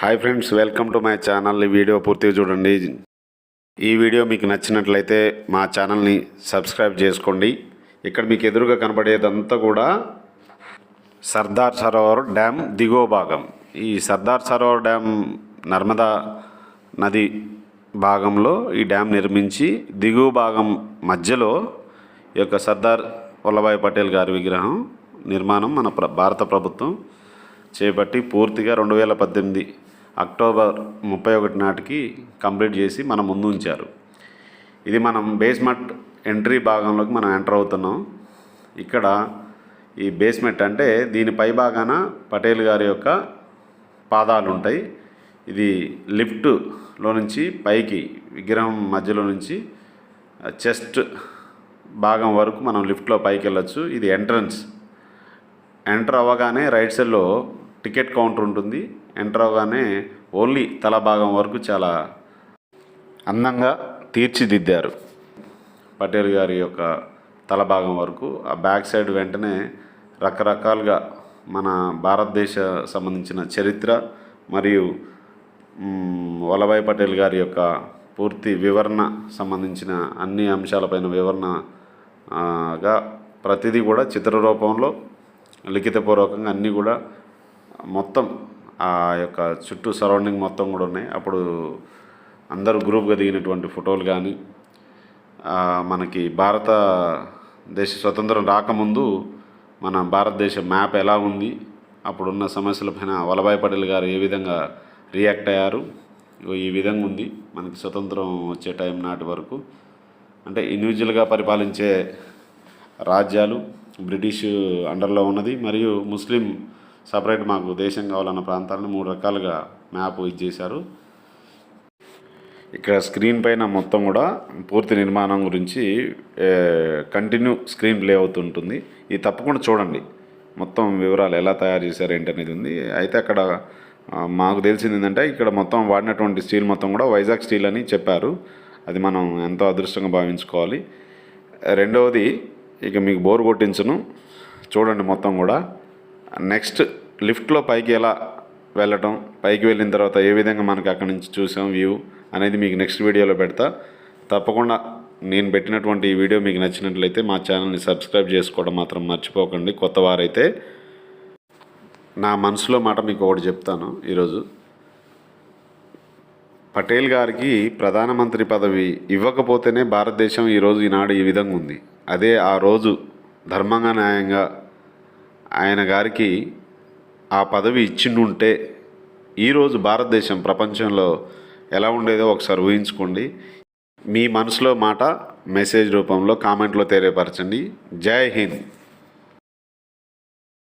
Hi friends welcome to my channel ఈ video పూర్తిగా చూడండి. ఈ వీడియో మీకు నచ్చినట్లయితే మా ఛానల్ని సబ్స్క్రైబ్ చేసుకోండి. ఇక్కడ మీకు ఎదురుగా కనబడేదంతా కూడా సర్దార్ సరోవర్ డ్యామ్ దిగువ భాగం. ఈ సర్దార్ సరోవర్ డ్యామ్ నర్మదా నది భాగంలో ఈ డ్యామ్ నిర్మించి దిగువ భాగం మధ్యలో ఈ యొక్క సర్దార్ వల్లభాయ్ పటేల్ గారి విగ్రహం నిర్మాణం మన ప్ర భారత ప్రభుత్వం చేపట్టి పూర్తిగా రెండు వేల పద్దెనిమిది అక్టోబర్ ముప్పై ఒకటి నాటికి కంప్లీట్ చేసి మన ముందు ఉంచారు. ఇది మనం బేస్మెంట్ ఎంట్రీ భాగంలోకి మనం ఎంటర్ అవుతున్నాం. ఇక్కడ ఈ బేస్మెంట్ అంటే దీని పై భాగాన పటేల్ గారి యొక్క పాదాలు ఉంటాయి. ఇది లిఫ్ట్లో నుంచి పైకి విగ్రహం మధ్యలో నుంచి చెస్ట్ భాగం వరకు మనం లిఫ్ట్లో పైకి వెళ్ళొచ్చు. ఇది ఎంట్రన్స్. ఎంటర్ అవ్వగానే రైట్ సైడ్లో టికెట్ కౌంటర్ ఉంటుంది. ఎంటర్ అవగానే ఓన్లీ తల భాగం వరకు చాలా అందంగా తీర్చిదిద్దారు. పటేల్ గారి యొక్క తల భాగం వరకు ఆ బ్యాక్ సైడ్ వెంటనే రకరకాలుగా మన భారతదేశ సంబంధించిన చరిత్ర మరియు వల్లభాయ్ పటేల్ గారి యొక్క పూర్తి వివరణ సంబంధించిన అన్ని అంశాలపైన వివరణగా ప్రతిదీ కూడా చిత్ర రూపంలో లిఖితపూర్వకంగా అన్నీ కూడా మొత్తం ఆ యొక్క చుట్టూ సరౌండింగ్ మొత్తం కూడా ఉన్నాయి. అప్పుడు అందరూ గ్రూప్గా దిగినటువంటి ఫోటోలు కానీ మనకి భారత దేశ స్వతంత్రం రాకముందు మన భారతదేశ మ్యాప్ ఎలా ఉంది అప్పుడున్న సమస్యలపైన వల్లభాయ్ పటేల్ గారు ఏ విధంగా రియాక్ట్ అయ్యారు ఈ విధంగా ఉంది మనకి స్వతంత్రం వచ్చే టైం నాటి వరకు. అంటే ఇండివిజువల్గా పరిపాలించే రాజ్యాలు బ్రిటిష్ అండర్లో ఉన్నది మరియు ముస్లిం సపరేట్ మాకు దేశం కావాలన్న ప్రాంతాలను మూడు రకాలుగా మ్యాప్ ఇచ్చేశారు. ఇక్కడ స్క్రీన్ పైన మొత్తం కూడా పూర్తి నిర్మాణం గురించి కంటిన్యూ స్క్రీన్ ప్లే అవుతుంటుంది ఇది తప్పకుండా చూడండి. మొత్తం వివరాలు ఎలా తయారు చేశారు ఏంటి అనేది ఉంది. అయితే అక్కడ మాకు తెలిసింది ఏంటంటే ఇక్కడ మొత్తం వాడినటువంటి స్టీల్ మొత్తం కూడా వైజాగ్ స్టీల్ అని చెప్పారు. అది మనం ఎంతో అదృష్టంగా భావించుకోవాలి. రెండవది ఇక మీకు బోర్ కొట్టించును. చూడండి మొత్తం కూడా. నెక్స్ట్ లిఫ్ట్లో పైకి ఎలా వెళ్ళటం పైకి వెళ్ళిన తర్వాత ఏ విధంగా మనకి అక్కడి నుంచి చూసాం వ్యూ అనేది మీకు నెక్స్ట్ వీడియోలో పెడతా. తప్పకుండా నేను పెట్టినటువంటి ఈ వీడియో మీకు నచ్చినట్లయితే మా ఛానల్ని సబ్స్క్రైబ్ చేసుకోవడం మాత్రం మర్చిపోకండి. కొత్త వారైతే నా మనసులో మాట మీకు ఒకటి చెప్తాను ఈరోజు. పటేల్ గారికి ప్రధానమంత్రి పదవి ఇవ్వకపోతేనే భారతదేశం ఈరోజు ఈనాడు ఈ విధంగా ఉంది. అదే ఆ రోజు ధర్మంగా న్యాయంగా ఆయన గారికి ఆ పదవి ఇచ్చిండుంటే ఈరోజు భారతదేశం ప్రపంచంలో ఎలా ఉండేదో ఒకసారి ఊహించుకోండి. మీ మనసులో మాట మెసేజ్ రూపంలో కామెంట్లో తెలియపరచండి. జై హింద్.